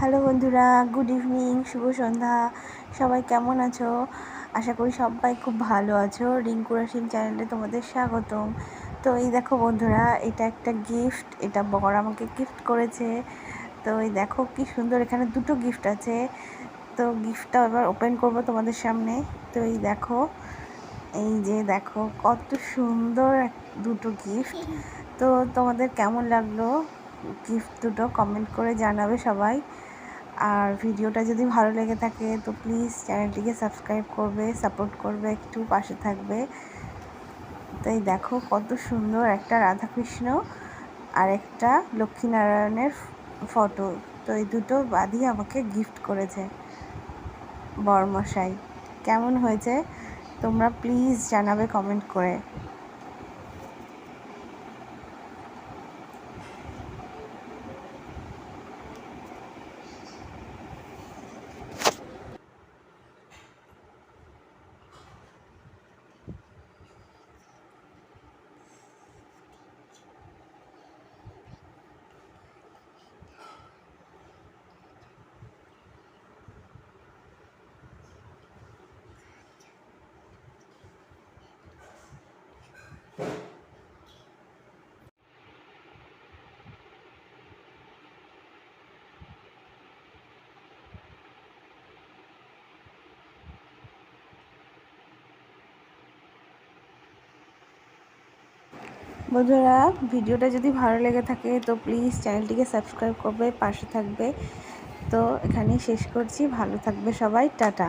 Hello বন্ধুরা, good evening, শুভ সন্ধ্যা। সবাই কেমন আছো? আশা করি সবাই খুব ভালো আছো। রিঙ্কু রাসিম চ্যানেলে তোমাদের স্বাগতম। তো এই দেখো বন্ধুরা, এটা একটা গিফট এটা বর আমাকে গিফট করেছে। তো এই দেখো কি সুন্দর, এখানে দুটো গিফট আছে। তো গিফটটা এবার ওপেন করব তোমাদের সামনে। তো এই দেখো, এই যে দেখো কত সুন্দর দুটো গিফট তো তোমাদের কেমন লাগল? গিফট দুটো কমেন্ট করে জানাবে সবাই। আর ভিডিওটা যদি ভালো লেগে থাকে, তো প্লিজ চ্যানেলটিকে সাবস্ক্রাইব করবে সাপোর্ট করবে, একটু পাশে থাকবে। তাই দেখো কত সুন্দর একটা রাধাকৃষ্ণ আর একটা লক্ষ্মীনারায়ণের ফটো তো এই দুটো বাদই আমাকে গিফট করেছে বরমশাই। কেমন হয়েছে? তোমরা প্লিজ জানাবে কমেন্ট করে। বন্ধুরা, ভিডিওটা যদি ভালো লেগে থাকে, তো প্লিজ চ্যানেলটিকে সাবস্ক্রাইব করবে, পাশে থাকবে। তো এখানেই শেষ করছি। ভালো থাকবে সবাই। টাটা।